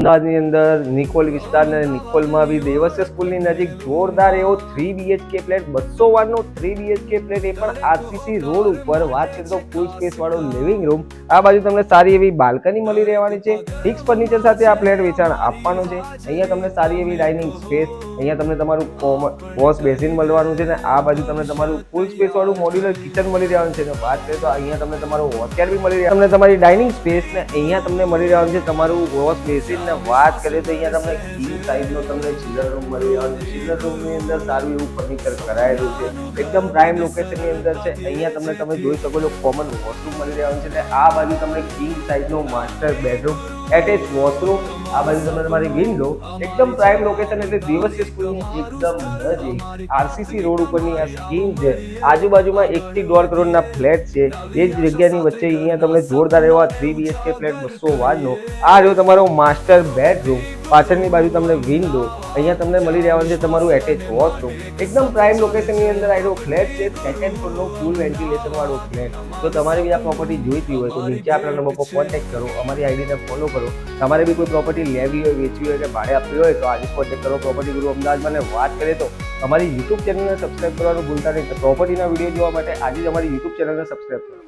અમદાવાદની અંદર નિકોલ વિસ્તાર અને નિકોલમાં બી દેવસ્ય સ્કૂલની નજીક જોરદાર એવો થ્રી બીએચકે ફ્લેટ બસો વારનો થ્રી બીએચકે ફ્લેટ એ પણ આરસીસી રોડ ઉપર, વાત કરીએ તો ફૂલ સ્પેસ વાળો લિવિંગ રૂમ આ બાજુ તમને સારી એવી બાલ્કની મળી રહેવાની છે. ફિક્સ ફર્નિચર સાથે આ ફ્લેટ વેચાણ આપવાનો છે. અહીંયા તમને સારી એવી ડાઇનિંગ સ્પેસ અહીંયા તમને તમારું વોશ બેસિન મળવાનું છે ને આ બાજુ તમને તમારું ફૂલ સ્પેસ વાળું મોડ્યુલર કિચન મળી રહેવાનું છે. ને વાત કરીએ તો અહીંયા તમને તમારું વોશકેર બી મળી તમને તમારી ડાઇનિંગ સ્પેસ ને અહીંયા તમને મળી રહેવાનું છે. તમારું વોશ બેસિન ને વાત કરીએ તો અહીંયા તમને કિંગ સાઇઝનો તમને ચિલ્ડર રૂમ મળી રહેવાનો છે. ચિલ્ડર રૂમની અંદર સારું એવું ફર્નિચર કરાયેલું છે. એકદમ પ્રાઇમ લોકેશનની અંદર છે. અહીંયા તમને તમે જોઈ શકો છો કોમન વોશરૂમ મળી રહેવાનું છે. ને આ બાજુ તમને કિંગ સાઇઝનો માસ્ટર બેડરૂમ એટેચ વોશરૂમ આ બાજુ તમને તમારી વિન્ડો એકદમ પ્રાઇમ લોકેશન એટલે દિવસીય સ્કૂલની એકદમ નજીક આરસીસી રોડ ઉપરની આ સ્કીમ છે. આજુબાજુમાં એકથી દોઢ કરોડના ફ્લેટ છે. એ જ જગ્યાની વચ્ચે અહીંયા તમને જોરદાર એવા થ્રી બીએચકે ફ્લેટ બસો વારનો. આ રહ્યો તમારો માસ્ટર બેડરૂમ પાછળની બાજુ તમને વિન્ડો અહીંયા તમને મળી રહેવાનું છે તમારું એટેચ વોશરૂમ એકદમ પ્રાઇમ લોકેશનની અંદર આવેલો ફ્લેટ છે. સેકન્ડ ફ્લોરનો ફૂલ વેન્ટિલેશનવાળો ફ્લેટ તો તમારે બી આ પ્રોપર્ટી જોઈતી હોય તો નીચે આપણા નંબર પર કોન્ટેક્ટ કરો. અમારી આઈડીને ફોલો કરો. તમારે બી કોઈ પ્રોપર્ટી લેવી હોય, વેચવી હોય કે ભાડે આપવી હોય તો આજે કોન્ટેક્ટ કરો. પ્રોપર્ટી ગુરુ અમદાવાદમાં વાત કરીએ તો અમારી યુટ્યુબ ચેનલને સબસ્ક્રાઈબ કરવાનું ભૂલતા નહીં. પ્રોપર્ટીના વીડિયો જોવા માટે આજે જ અમારી યુટ્યુબ ચેનલને સબસ્ક્રાઈબ કરો.